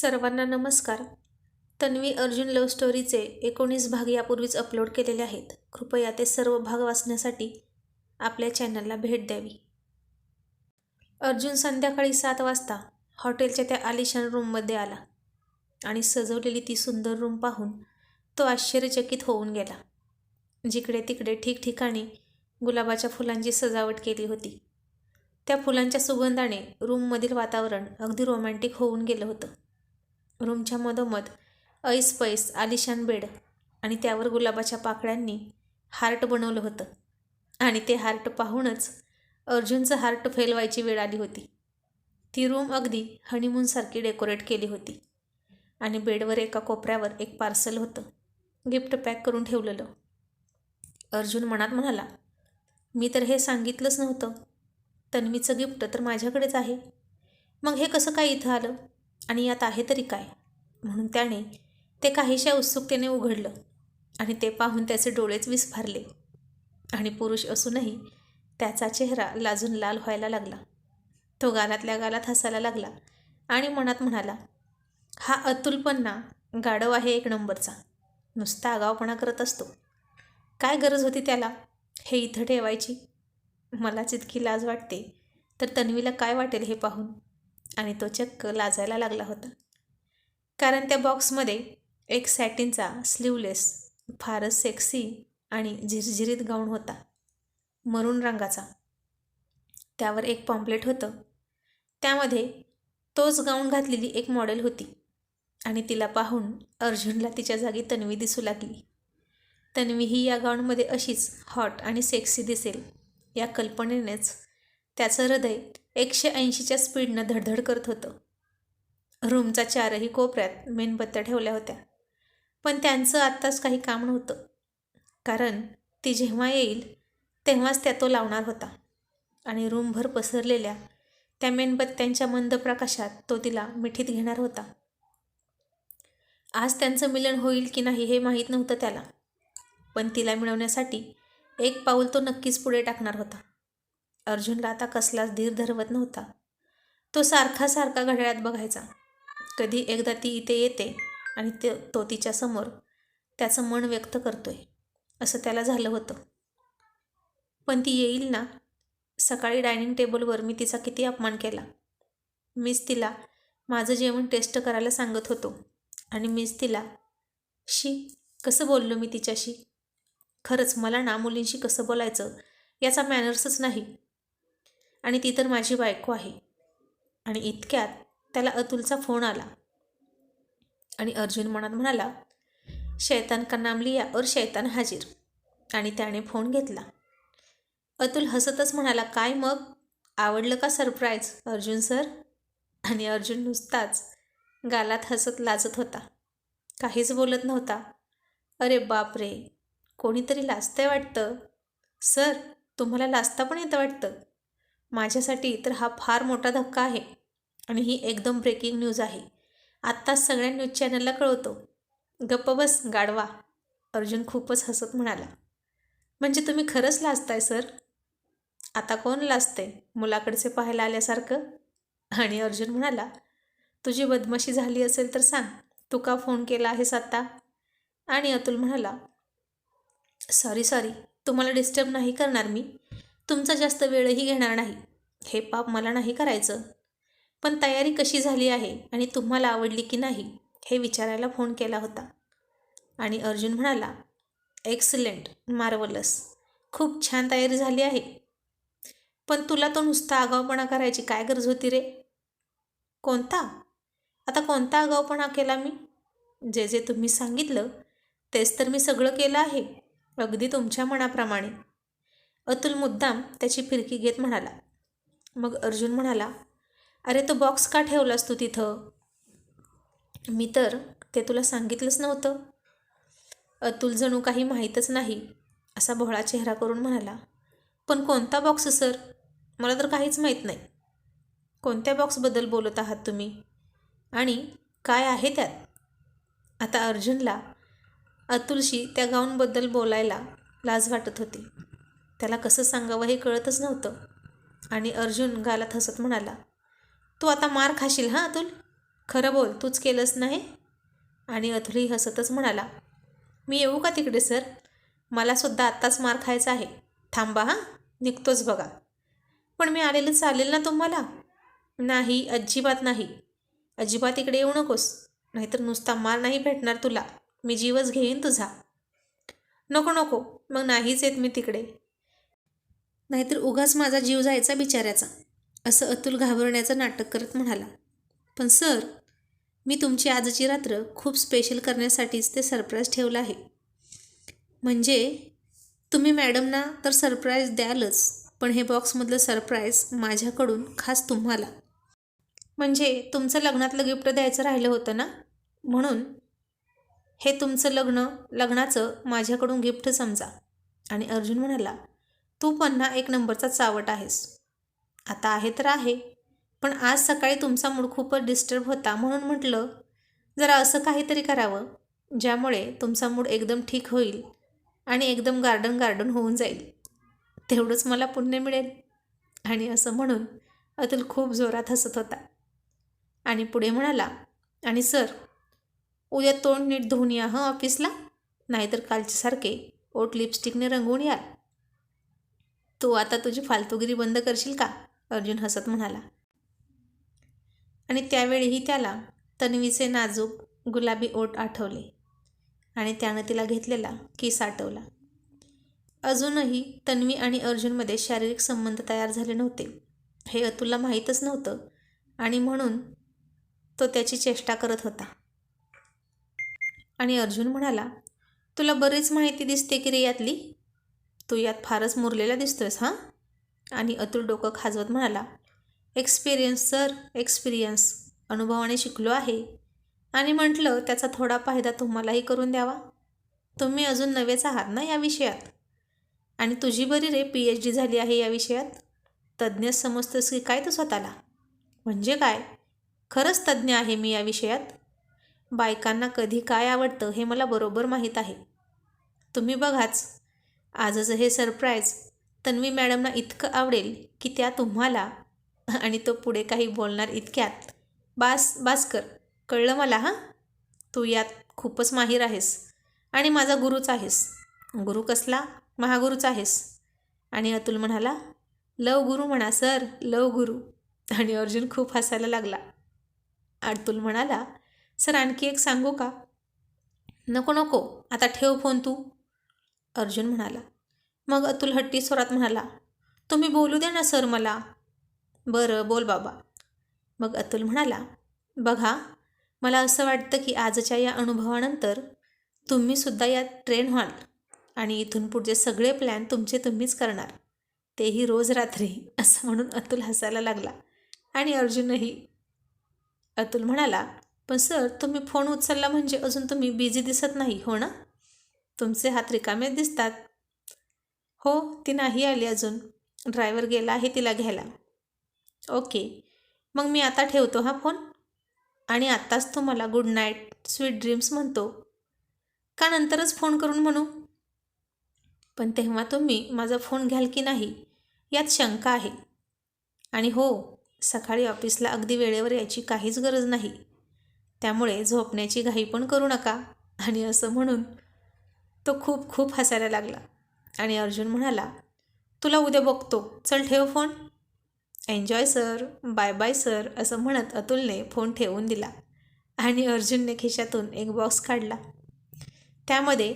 सर्वांना नमस्कार. तन्वी अर्जुन लव्ह स्टोरीचे एकोणीस भाग यापूर्वीच अपलोड केलेले आहेत. कृपया ते सर्व भाग वाचण्यासाठी आपल्या चॅनलला भेट द्यावी. अर्जुन संध्याकाळी सात वाजता हॉटेलच्या त्या आलिशान रूममध्ये आला आणि सजवलेली ती सुंदर रूम पाहून तो आश्चर्यचकित होऊन गेला. जिकडे तिकडे ठिकठिकाणी गुलाबाच्या फुलांची सजावट केली होती. त्या फुलांच्या सुगंधाने रूममधील वातावरण अगदी रोमॅन्टिक होऊन गेलं होतं. रूमच्या मधोमध ऐस पैस आलिशान बेड आणि त्यावर गुलाबाच्या पाकळ्यांनी हार्ट बनवलं होतं. आणि ते हार्ट पाहूनच अर्जुनचं हार्ट फेल व्हायची वेळ आली होती. ती रूम अगदी हनीमूनसारखी डेकोरेट केली होती. आणि बेडवर एका कोपऱ्यावर एक पार्सल होतं. गिफ्ट पॅक करून ठेवलेलं. अर्जुन मनात म्हणाला मी तर हे सांगितलंच नव्हतं. तन्वीचं गिफ्ट तर माझ्याकडेच आहे. मग हे कसं काय इथं आलं? आणि यात आहे तरी काय? म्हणून त्याने ते काहीशा उत्सुकतेने उघडलं आणि ते पाहून त्याचे डोळेच विस्फारले. आणि पुरुष असूनही त्याचा चेहरा लाजून लाल व्हायला लागला. तो गालातल्या गालात हसायला लागला आणि मनात म्हणाला हा अतुलपणा गाढव आहे एक नंबरचा. नुसता आगावपणा करत असतो. काय गरज होती त्याला? हे इथं ठेवायची? मला जितकी लाज वाटते तर तन्वीला काय वाटेल हे पाहून? आणि तो चक्क लाजायला लागला होता. कारण त्या बॉक्समध्ये एक सॅटिनचा स्लीवलेस फारच सेक्सी आणि झिरझिरीत गाऊन होता. मरून रंगाचा. त्यावर एक पॉम्पलेट होतं. त्यामध्ये तोच गाऊन घातलेली एक मॉडेल होती आणि तिला पाहून अर्जुनला तिच्या जागी तन्वी दिसू लागली. तन्वी ही या गाऊनमध्ये अशीच हॉट आणि सेक्सी दिसेल या कल्पनेनेच त्याचं हृदय एकशे ऐंशीच्या स्पीडनं धडधड करत होतं. रूमचा चारही कोपऱ्यात मेणबत्त्या ठेवल्या होत्या. पण त्यांचं आत्ताच काही काम नव्हतं. कारण ती जेव्हा येईल तेव्हाच त्या तो लावणार होता. आणि रूमभर पसरलेल्या त्या मेणबत्त्यांच्या मंद प्रकाशात तो तिला मिठीत घेणार होता. आज त्यांचं मिलन होईल की नाही हे माहीत नव्हतं त्याला. पण तिला मिळवण्यासाठी एक पाऊल तो नक्कीच पुढे टाकणार होता. अर्जुनला आता कसलाच धीर धरवत नव्हता. तो सारखा सारखा घड्याळात बघायचा. कधी एकदा ती इथे येते आणि ते तो तिच्यासमोर त्याचं मन व्यक्त करतो आहे असं त्याला झालं होतं. पण ती येईल ना? सकाळी डायनिंग टेबलवर मी तिचा किती अपमान केला. मीच तिला माझं जेवण टेस्ट करायला सांगत होतो आणि मीच तिला शी कसं बोललो मी तिच्याशी? खरंच मला ना मुलींशी कसं बोलायचं? याचा मॅनर्सच नाही. आणि ती तर माझी बायको आहे. आणि इतक्यात त्याला अतुलचा फोन आला. आणि अर्जुन मनात म्हणाला शैतान का नाम लिया और शैतान हाजीर. आणि त्याने फोन घेतला. अतुल हसतच म्हणाला काय मग? आवडलं का सरप्राईज अर्जुन सर आणि अर्जुन नुसताच गालात हसत लाजत होता. काहीच बोलत नव्हता. अरे बाप रे! कोणीतरी लाजतंय वाटतं. सर तुम्हाला लाजता पण येतं वाटतं. माझ्यासाठी तर हा फार मोठा धक्का आहे. आणि ही एकदम ब्रेकिंग न्यूज आहे. आत्ताच सगळ्या न्यूज चॅनलला कळवतो. गप्प बस गाडवा अर्जुन खूपच हसत म्हणाला. म्हणजे तुम्ही खरंच लाजताय सर? आता कोण लाजते? मुलाकडचे पाहायला आल्यासारखं? आणि अर्जुन म्हणाला तुझी बदमाशी झाली असेल तर सांग. तू का फोन केला आहेस आत्ता आणि अतुल म्हणाला सॉरी सॉरी तुम्हाला डिस्टर्ब नाही करणार मी. तुमचा जास्त वेळही घेणार नाही. हे पाप मला नाही करायचं. पण तयारी कशी झाली आहे आणि तुम्हाला आवडली की नाही हे विचारायला फोन केला होता. आणि अर्जुन म्हणाला एक्सलेंट मार्वलस खूप छान तयारी झाली आहे. पण तुला तो नुसता आगावपणा करायची काय गरज होती रे? कोणता? आता कोणता आगावपणा केला मी? जे जे तुम्ही सांगितलं तेच तर मी सगळं केलं आहे अगदी तुमच्या मनाप्रमाणे. अतुल मुद्दाम त्याची फिरकी घेत म्हणाला. मग अर्जुन म्हणाला अरे तो बॉक्स का ठेवलास तू तिथं? मी तर ते तुला सांगितलंच नव्हतं. अतुल जणू काही माहीतच नाही असा भोळा चेहरा करून म्हणाला. पण कोणता बॉक्स सर मला तर काहीच माहीत नाही. कोणत्या बॉक्सबद्दल बोलत आहात तुम्ही? आणि काय आहे त्यात? आता अर्जुनला अतुलशी त्या गाऊनबद्दल बोलायला लाज वाटत होती. त्याला कसं सांगावं हे कळतच नव्हतं. आणि अर्जुन गालात हसत म्हणाला तू आता मार खाशील हां अतुल? खरं बोल तूच केलंस नाही आणि अतुलही हसतच म्हणाला मी येऊ का तिकडे सर? मला सुद्धा आत्ताच मार खायचा आहे. थांबा हां? निघतोच बघा. पण मी आलेलं चालेल ना तुम्हाला? नाही अजिबात नाही. अजिबात इकडे येऊ नकोस. नाहीतर नुसता मार नाही भेटणार तुला. मी जीवच घेईन तुझा. नको नको. मग नाहीच येत मी तिकडे. नाहीतर उगाच माझा जीव जायचा बिचाऱ्याचा. असं अतुल घाबरण्याचं नाटक करत म्हणाला. पण सर मी तुमची आजची रात्र खूप स्पेशल करण्यासाठीच ते सरप्राईज ठेवलं आहे. म्हणजे तुम्ही मॅडमना तर सरप्राईज द्यालच पण हे बॉक्समधलं सरप्राईज माझ्याकडून खास तुम्हाला. म्हणजे तुमचं लग्नातलं गिफ्ट द्यायचं राहिलं होतं ना? म्हणून हे तुमचं लग्न लग्नाचं माझ्याकडून गिफ्ट समजा. आणि अर्जुन म्हणाला तू पुन्हा एक नंबरचा चावट आहेस. आता आहे तर आहे. पण आज सकाळी तुमचा मूड खूपच डिस्टर्ब होता म्हणून म्हटलं जरा असं काहीतरी करावं ज्यामुळे तुमचा मूड एकदम ठीक होईल आणि एकदम गार्डन गार्डन होऊन जाईल. तेवढंच मला पुण्य मिळेल. आणि असं म्हणून अतुल खूप जोरात हसत होता. आणि पुढे म्हणाला आणि सर उद्या तोंड नीट धुवून या हं ऑफिसला? नाहीतर कालच्यासारखे ओट लिपस्टिकने रंगवून याल. तू आता तुझी फालतूगिरी बंद करशील का? अर्जुन हसत म्हणाला. आणि त्यावेळीही त्याला तन्वीचे नाजूक गुलाबी ओट आठवले आणि त्यानं तिला घेतलेला किस आठवला. अजूनही तन्वी आणि अर्जुनमध्ये शारीरिक संबंध तयार झाले नव्हते. हे अतुलला माहीतच नव्हतं आणि म्हणून तो त्याची चेष्टा करत होता. आणि अर्जुन म्हणाला तुला बरीच माहिती दिसते की रे यातली तू यात फारच मुरलेला दिसतोयस हां? आणि अतुल डोकं खाजवत म्हणाला एक्सपिरियन्स सर एक्सपिरियन्स अनुभवाने शिकलो आहे. आणि म्हटलं त्याचा थोडा फायदा तुम्हालाही करून द्यावा. तुम्ही अजून नवेच आहात ना या विषयात? आणि तुझी बरी रे पी एच डी झाली आहे या विषयात? तज्ज्ञ समजतोस की काय तू स्वतःला? म्हणजे काय? खरंच तज्ज्ञ आहे मी या विषयात? बायकांना कधी काय आवडतं हे मला बरोबर माहीत आहे. तुम्ही बघाच. आजचं हे सरप्राईज तन्वी मॅडमना इतकं आवडेल की त्या तुम्हाला आणि तो पुढे काही बोलणार इतक्यात. बास बास कर कळलं मला हां? तू यात खूपच माहीर आहेस आणि माझा गुरुच आहेस. गुरु कसला? महागुरूच आहेस. आणि अतुल म्हणाला लव गुरु म्हणा सर लव गुरु. आणि अर्जुन खूप हसायला लागला. अतुल म्हणाला सर आणखी एक सांगू का? नको नको आता ठेव फोन तू. अर्जुन म्हणाला मग अतुल हट्टी स्वरात म्हणाला तुम्ही बोलू द्या ना सर मला. बरं बोल बाबा. मग अतुल म्हणाला बघा मला असं वाटतं की आजच्या या अनुभवानंतर तुम्हीसुद्धा यात ट्रेन व्हाल आणि इथून पुढचे सगळे प्लॅन तुमचे तुम्हीच करणार. तेही रोज रात्री असं म्हणून अतुल हसायला लागला. आणि अर्जुनही अतुल म्हणाला पण सर तुम्ही फोन उचलला म्हणजे अजून तुम्ही बिझी दिसत नाही हो ना? तुमचे हात रिकामे दिसतात हो ती नाही आली अजून. ड्रायव्हर गेला आहे तिला घ्यायला. ओके. मग मी आता ठेवतो हा फोन. आणि आत्ताच तुम्हाला गुड नाईट स्वीट ड्रीम्स म्हणतो. का नंतरच फोन करून म्हणू? पण तेव्हा तुम्ही माझा फोन घ्याल की नाही यात शंका आहे. आणि हो सकाळी ऑफिसला अगदी वेळेवर यायची काहीच गरज नाही. त्यामुळे झोपण्याची घाई पण करू नका. आणि असं म्हणून तो खूप खूप हसायला लागला. आणि अर्जुन म्हणाला तुला उद्या बघतो. चल ठेव phone. Enjoy sir bye bye sir असं म्हणत अतुलने फोन ठेवून दिला आणि अर्जुनने खिशातून एक बॉक्स काढला. त्यामध्ये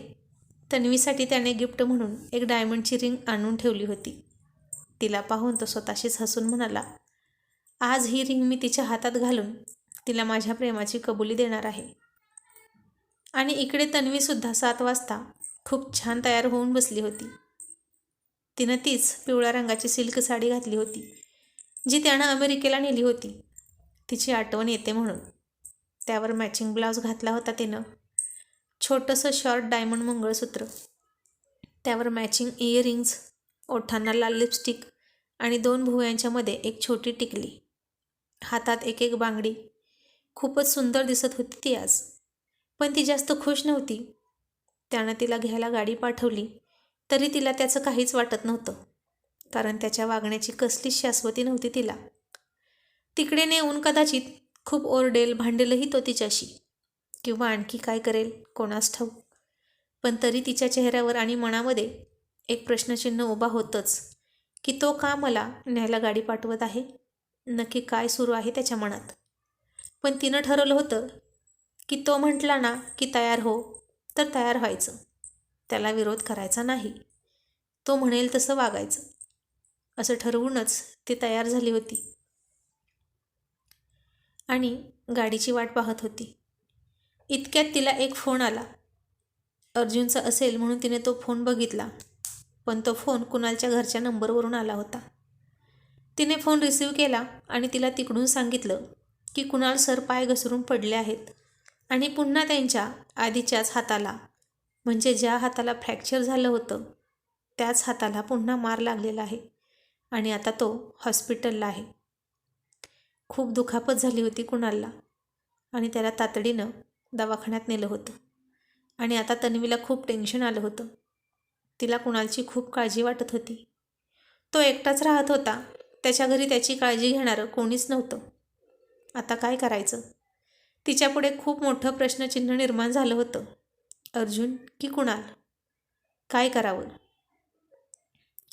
तन्वीसाठी त्याने गिफ्ट म्हणून एक डायमंडची रिंग आणून ठेवली होती. तिला पाहून तो स्वतःशीच हसून म्हणाला आज ही रिंग मी तिच्या हातात घालून तिला माझ्या प्रेमाची कबुली देणार आहे. आणि इकडे तन्वीसुद्धा सात वाजता खूप छान तयार होऊन बसली होती. तिनं तीच पिवळ्या रंगाची सिल्क साडी घातली होती जी त्यानं अमेरिकेला नेली होती. तिची आठवण येते म्हणून. त्यावर मॅचिंग ब्लाऊज घातला होता तिनं. छोटंसं शॉर्ट डायमंड मंगळसूत्र. त्यावर मॅचिंग इयरिंग्ज ओठांना लाल लिपस्टिक आणि दोन भुवयांच्यामध्ये एक छोटी टिकली. हातात एक एक बांगडी. खूपच सुंदर दिसत होती ती आज. पण ती जास्त खुश नव्हती. त्यानं तिला घ्यायला गाडी पाठवली तरी तिला त्याचं काहीच वाटत नव्हतं कारण त्याच्या वागण्याची कसलीच शाश्वती नव्हती तिला. तिकडे नेऊन कदाचित खूप ओरडेल भांडेलही तो तिच्याशी किंवा आणखी काय करेल कोणास ठाऊ पण तरी तिच्या चेहऱ्यावर आणि मनामध्ये एक प्रश्नचिन्ह उभा होतंच की तो का मला न्यायला गाडी पाठवत आहे? नक्की काय सुरू आहे त्याच्या मनात? पण तिनं ठरवलं होतं की तो म्हटला ना की तयार हो तर तयार व्हायचं. त्याला विरोध करायचा नाही. तो म्हणेल तसं वागायचं. असं ठरवूनच ती तयार झाली होती. आणि गाडीची वाट पाहत होती. इतक्यात तिला एक फोन आला. अर्जुनचा असेल म्हणून तिने तो फोन बघितला. पण तो फोन कुणालच्या घरच्या नंबरवरून आला होता. तिने फोन रिसीव केला आणि तिला तिकडून सांगितलं की कुणाल सर पाय घसरून पडले आहेत. आणि पुन्हा त्यांच्या आधीच्याच हाताला म्हणजे ज्या हाताला फ्रॅक्चर झालं होतं त्याच हाताला पुन्हा मार लागलेला आहे आणि आता तो हॉस्पिटलला आहे. खूप दुखापत झाली होती कुणालला आणि त्याला तातडीनं दवाखान्यात नेलं होतं. आणि आता तन्वीला खूप टेन्शन आलं होतं. तिला कुणालची खूप काळजी वाटत होती. तो एकटाच राहत होता. त्याच्या घरी त्याची काळजी घेणारं कोणीच नव्हतं. आता काय करायचं? तिच्यापुढे खूप मोठं प्रश्नचिन्ह निर्माण झालं होतं. अर्जुन की कुणाल? काय करावं?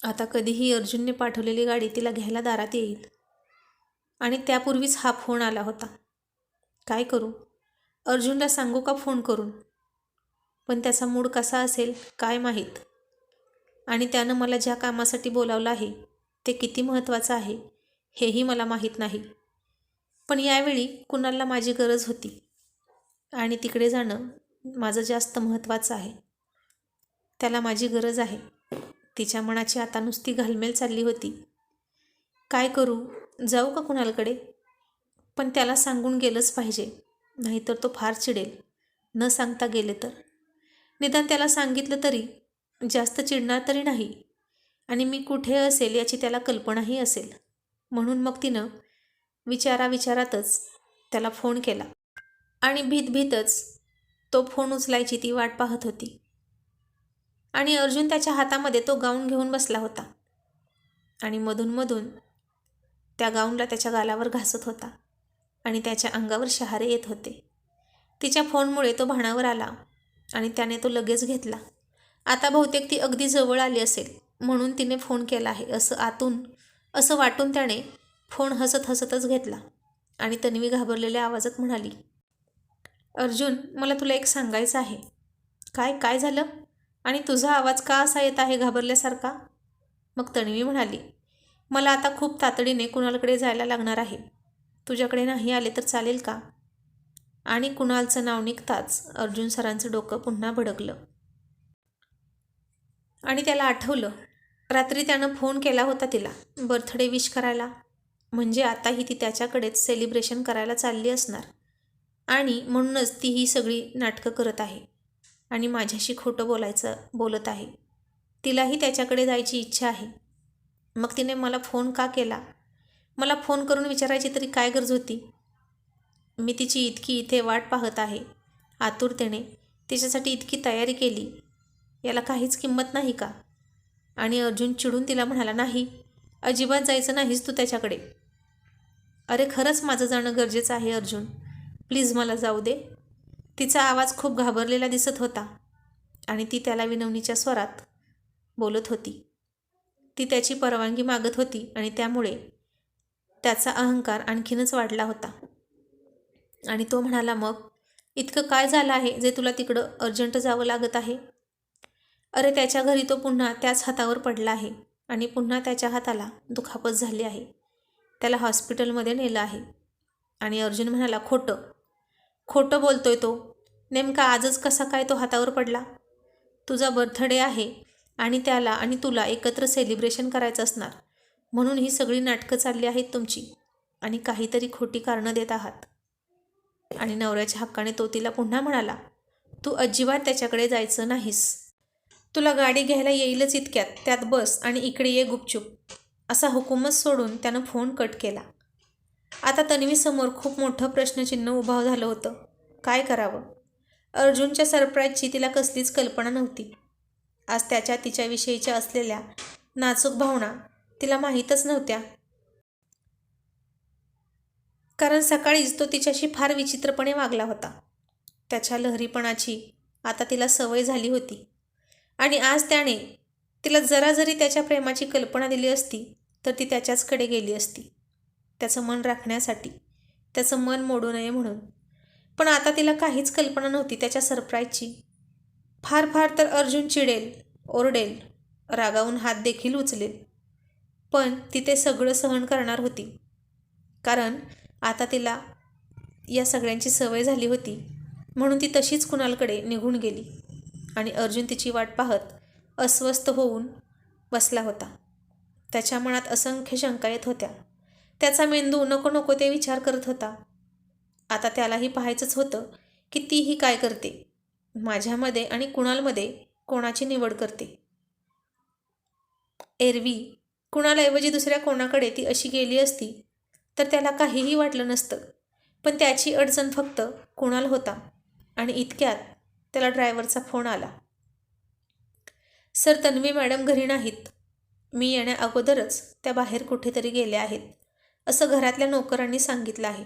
आता कधीही अर्जुनने पाठवलेली गाडी तिला घ्यायला दारात येईल. आणि त्यापूर्वीच हा फोन आला होता. काय करू? अर्जुनला सांगू का फोन करून? पण त्याचा मूड कसा असेल काय माहीत? आणि त्यानं मला ज्या कामासाठी बोलावलं आहे ते किती महत्त्वाचं आहे हेही मला माहीत नाही. पण यावेळी कुणाला माझी गरज होती. आणि तिकडे जाणं माझं जास्त महत्त्वाचं आहे. त्याला माझी गरज आहे. तिच्या मनाची आता नुसती घालमेल चालली होती. काय करू? जाऊ का कुणालकडे? पण त्याला सांगून गेलंच पाहिजे. नाहीतर तो फार चिडेल. न सांगता गेले तर. निदान त्याला सांगितलं तरी जास्त चिडणार तरी नाही. आणि मी कुठे असेल याची त्याला कल्पनाही असेल. म्हणून मग तिनं विचारा विचारातच त्याला फोन केला. आणि भीत भीतच तो फोन उचलायची ती वाट पाहत होती. आणि अर्जुन त्याच्या हातामध्ये तो गाऊन घेऊन बसला होता. आणि मधूनमधून त्या गाऊनला त्याच्या गालावर घासत होता. आणि त्याच्या अंगावर शहारे येत होते. तिच्या फोनमुळे तो भाणावर आला आणि त्याने तो लगेच घेतला. आता बहुतेक ती अगदी जवळ आली असेल म्हणून तिने फोन केला आहे असं आतून असं वाटून त्याने फोन हसत हसतच घेतला आणि तन्वी घाबरलेल्या आवाजात म्हणाली अर्जुन मला तुला एक सांगायचं आहे. काय काय झालं? आणि तुझा आवाज का असा येत आहे घाबरल्यासारखा? मग तन्वी म्हणाली मला आता खूप तातडीने कुणालकडे जायला लागणार आहे. तुझ्याकडे नाही आले तर चालेल का? आणि कुणालचं नाव निघताच अर्जुन सरांचं डोकं पुन्हा भडकलं. आणि त्याला आठवलं रात्री त्यानं फोन केला होता तिला बर्थडे विश करायला. म्हणजे आताही ती त्याच्याकडेच सेलिब्रेशन करायला चालली असणार. आणि म्हणूनच ती ही सगळी नाटकं करत आहे. आणि माझ्याशी खोटं बोलायचं बोलत आहे. तिलाही त्याच्याकडे जायची इच्छा आहे. मग तिने मला फोन का केला? मला फोन करून विचारायची तरी काय गरज होती? मी तिची इतकी इथे वाट पाहत आहे. आतुरतेने तिच्यासाठी इतकी तयारी केली. याला काहीच किंमत नाही का? आणि अर्जुन चिडून तिला म्हणाला नाही अजिबात जायचं नाहीस तू त्याच्याकडे. अरे खरंच माझं जाणं गरजेचं आहे अर्जुन. प्लीज मला जाऊ दे. तिचा आवाज खूप घाबरलेला दिसत होता आणि ती त्याला विनवणीच्या स्वरात बोलत होती. ती त्याची परवानगी मागत होती आणि त्यामुळे त्याचा अहंकार आणखीनच वाढला होता. आणि तो म्हणाला मग इतकं काय झालं आहे जे तुला तिकडं अर्जंट जावं लागत आहे? अरे त्याच्या घरी तो पुन्हा त्याच हातावर पडला आहे. आणि पुन्हा त्याच्या हाताला दुखापत झाली आहे. त्याला हॉस्पिटलमध्ये नेलं आहे. आणि अर्जुन म्हणाला खोटं. खोटं बोलतोय तो. नेमका आजच कसा काय तो हातावर पडला? तुझा बर्थडे आहे आणि त्याला आणि तुला एकत्र सेलिब्रेशन करायचं असणार. म्हणून ही सगळी नाटकं चालली आहेत तुमची. आणि काहीतरी खोटी कारणं देत आहात. आणि नवऱ्याच्या हक्काने तो तिला पुन्हा म्हणाला तू अजिबात त्याच्याकडे जायचं नाहीस. तुला गाडी घ्यायला येईलच इतक्यात त्यात बस आणि इकडे ये गुपचूप. असा हुकूमच सोडून त्यानं फोन कट केला. आता तन्वीसमोर खूप मोठं प्रश्नचिन्ह उभं झालं होतं. काय करावं? अर्जुनच्या सरप्राईजची तिला कसलीच कल्पना नव्हती. आज त्याच्या तिच्याविषयीच्या असलेल्या नाचूक भावना तिला माहीतच नव्हत्या. कारण सकाळीच तो तिच्याशी फार विचित्रपणे वागला होता. त्याच्या लहरीपणाची आता तिला सवय झाली होती. आणि आज त्याने तिला जरा जरी त्याच्या प्रेमाची कल्पना दिली असती तर ती त्याच्याचकडे गेली असती. त्याचं मन राखण्यासाठी त्याचं मन मोडू नये म्हणून. पण आता तिला काहीच कल्पना नव्हती त्याच्या सरप्राईजची. फार फार तर अर्जुन चिडेल ओरडेल रागावून हात देखील उचलेल. पण ती ते सगळं सहन करणार होती. कारण आता तिला या सगळ्यांची सवय झाली होती म्हणून ती तशीच कुणालकडे निघून गेली. आणि अर्जुन तिची वाट पाहत अस्वस्थ होऊन बसला होता. त्याच्या मनात असंख्य शंका येत होत्या. त्याचा मेंदू नको नको ते विचार करत होता. आता त्यालाही पाहायचंच होतं की तीही काय करते. माझ्यामध्ये आणि कुणालमध्ये कोणाची निवड करते? एरवी कुणालाऐवजी दुसऱ्या कोणाकडे ती अशी गेली असती तर त्याला काहीही वाटलं नसतं. पण त्याची अडचण फक्त कुणाल होता. आणि इतक्यात त्याला ड्रायव्हरचा फोन आला. सर तन्वी मॅडम घरी नाहीत. मी येण्या अगोदरच त्या बाहेर कुठेतरी गेल्या आहेत. असं घरातल्या नोकरांनी सांगितलं आहे.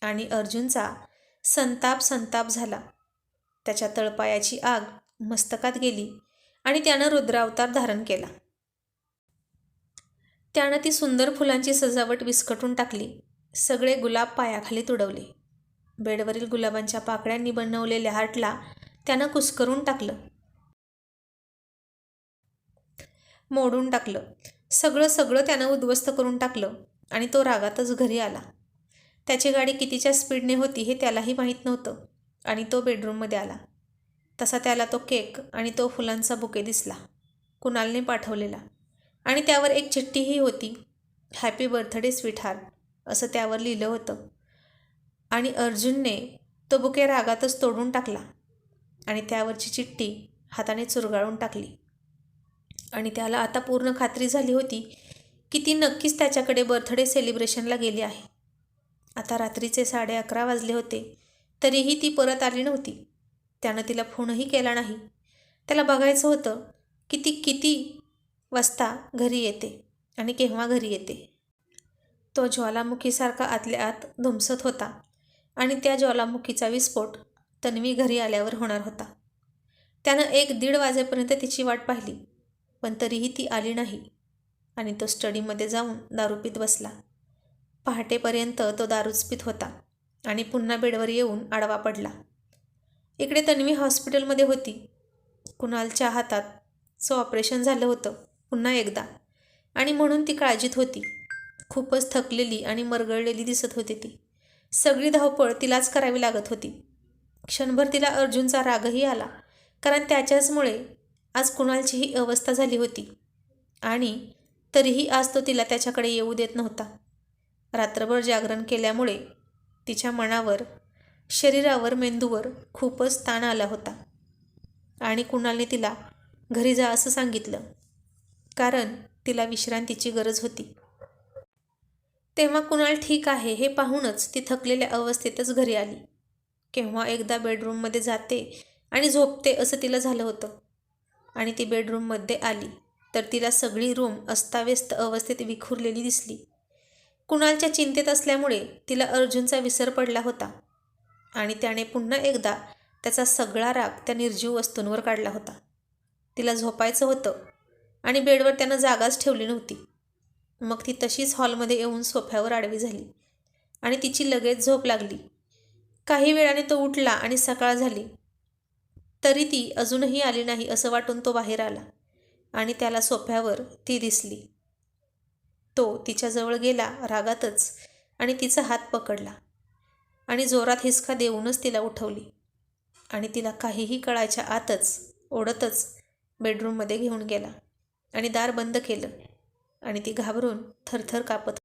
आणि अर्जुनचा संताप संताप झाला. त्याच्या तळपायाची आग मस्तकात गेली आणि त्यानं रुद्रावतार धारण केला. त्यानं ती सुंदर फुलांची सजावट विस्कटून टाकली. सगळे गुलाब पायाखाली तुडवले. बेडवरील गुलाबांच्या पाकळ्यांनी बनवलेल्या हार्टला त्यानं कुस्करून टाकलं. मोडून टाकलं. सगळं सगळं त्यानं उद्ध्वस्त करून टाकलं आणि तो रागातच घरी आला. त्याची गाडी कितीच्या स्पीडने होती हे त्यालाही माहीत नव्हतं आणि तो बेडरूममध्ये आला. तसा त्याला तो केक आणि तो फुलांचा बुके दिसला. कुणालने पाठवलेला. आणि त्यावर एक चिठ्ठीही होती. हॅपी बर्थडे स्वीट हार्ट असं त्यावर लिहिलं होतं. आणि अर्जुनने तो बुके रागातच तोडून टाकला आणि त्यावरची चिठ्ठी हाताने चुरगाळून टाकली. आणि त्याला आता पूर्ण खात्री झाली होती की ती नक्कीच त्याच्याकडे बर्थडे सेलिब्रेशनला गेली आहे. आता रात्रीचे साडे अकरा वाजले होते तरीही ती परत आली नव्हती. त्यानं तिला फोनही केला नाही. त्याला बघायचं होतं की ती किती वाजता घरी येते आणि केव्हा घरी येते. तो ज्वालामुखीसारखा आतल्या आत धुमसत होता. आणि त्या ज्वालामुखीचा विस्फोट तन्वी घरी आल्यावर होणार होता. त्यानं एक दीड वाजेपर्यंत तिची वाट पाहिली पण तरीही ती आली नाही आणि तो स्टडीमध्ये जाऊन दारू पीत बसला. पहाटेपर्यंत तो दारूच पीत होता आणि पुन्हा बेडवर येऊन आडवा पडला. इकडे तन्वी हॉस्पिटलमध्ये होती. कुणालच्या हाताचं ऑपरेशन झालं होतं पुन्हा एकदा आणि म्हणून ती काळजीत होती. खूपच थकलेली आणि मरगळलेली दिसत होती ती. सगळी धावपळ तिलाच करावी लागत होती. क्षणभर तिला अर्जुनचा रागही आला कारण त्याच्याचमुळे आज कुणालची ही अवस्था झाली होती. आणि तरीही आज तो तिला त्याच्याकडे येऊ देत नव्हता. रात्रभर जागरण केल्यामुळे तिच्या मनावर शरीरावर मेंदूवर खूपच ताण आला होता. आणि कुणालने तिला घरी जा असं सांगितलं कारण तिला विश्रांतीची गरज होती. तेव्हा कुणाल ठीक आहे हे पाहूनच ती थकलेल्या अवस्थेतच घरी आली. केव्हा एकदा बेडरूममध्ये जाते आणि झोपते असं तिला झालं होतं. आणि ती बेडरूममध्ये आली तर तिला सगळी रूम अस्ताव्यस्त अवस्थेत विखुरलेली दिसली. कुणालच्या चिंतेत असल्यामुळे तिला अर्जुनचा विसर पडला होता. आणि त्याने पुन्हा एकदा त्याचा सगळा राग त्या निर्जीव वस्तूंवर काढला होता. तिला झोपायचं होतं आणि बेडवर त्यानं जागाच ठेवली नव्हती. मग ती तशीच हॉलमध्ये येऊन सोफ्यावर आडवी झाली. आणि तिची लगेच झोप लागली. काही वेळाने तो उठला आणि सकाळ झाली. तरी ती अजूनही आली नाही असं वाटून तो बाहेर आला. आणि त्याला सोफ्यावर ती दिसली. तो तिच्याजवळ गेला रागातच आणि तिचा हात पकडला. आणि जोरात हिसका देऊनच तिला उठवली. आणि तिला काहीही कळायच्या आतच ओढतच बेडरूममध्ये घेऊन गेला. आणि दार बंद केलं. आणि ती घाबरून थरथर कापत